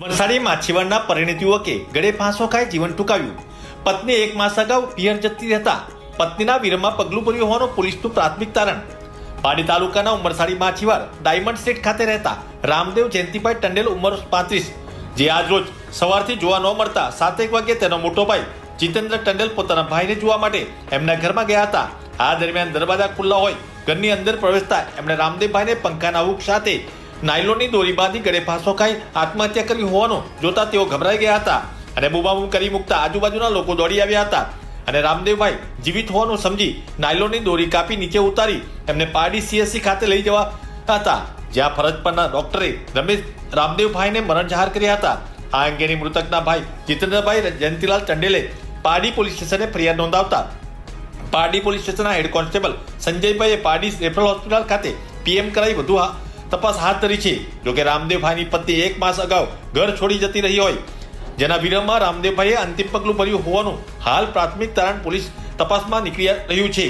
વલસાડી માછીવાડના પરિણીત યુવકે ગળે ફાંસો ખાઈ જીવન ટૂંકાવ્યું. પત્ની એક માસ અગાઉ પિયર જતી રહેતા પત્નીના વિરમમાં પગલું ભર્યું હોવાનું પોલીસનું પ્રાથમિક તારણ. પાડી તાલુકાના ઉમરસાડી માછીવાડ ડાયમંડ સ્ટેટ ખાતે રહેતા રામદેવ જયંતિભાઈ ટંડેલ ઉંમર પાંત્રીસ. જે આજ રોજ સવારથી જોવા ન મળતા સાતેક વાગ્યે તેનો મોટો ભાઈ જીતેન્દ્ર ટંડેલ પોતાના ભાઈને જોવા માટે એમના ઘરમાં ગયા હતા. આ દરમિયાન દરવાજા ખુલ્લા હોય ઘરની અંદર પ્રવેશતા એમણે રામદેવભાઈને પંખાના હુક સાથે નાયલોનની દોરી બાંધી ગળે ફાંસો ખાઈ આત્મહત્યા કરી હોવાનો જોતા તેઓ ગભરાઈ ગયા હતા. અને બુબાબુમ કરી મૂકતા આજુબાજુના લોકો દોડી આવ્યા હતા. અને રામદેવભાઈ જીવિત હોવાનું સમજી નાયલોનની દોરી કાપી નીચે ઉતારી એમને પારડી સીએસસી ખાતે લઈ જવા હતા. જ્યાં ફરજ પરના ડોક્ટરે રમેશ રામદેવભાઈને મરણ જાહેર કર્યા હતા. આ અંગેની મૃતકના ભાઈ જીતેન્દ્રભાઈ જયંતિલાલ ચંડેલે પારડી પોલીસ સ્ટેશને ફરિયાદ નોંધાવતા પારડી પોલીસ સ્ટેશનના હેડ કોન્સ્ટેબલ સંજયભાઈએ પારડી રેફરલ હોસ્પિટલ ખાતે પીએમ કરાવી વધુ તપાસ હાથ ધરી છે. જોકે રામદેવભાઈની પત્ની એક માસ અગાઉ ઘર છોડી જતી રહી હોય. જેના વિરમમાં રામદેવભાઈએ અંતિમ પગલું ભર્યું હોવાનું હાલ પ્રાથમિક તારણ પોલીસ તપાસમાં નીકળી રહ્યું છે.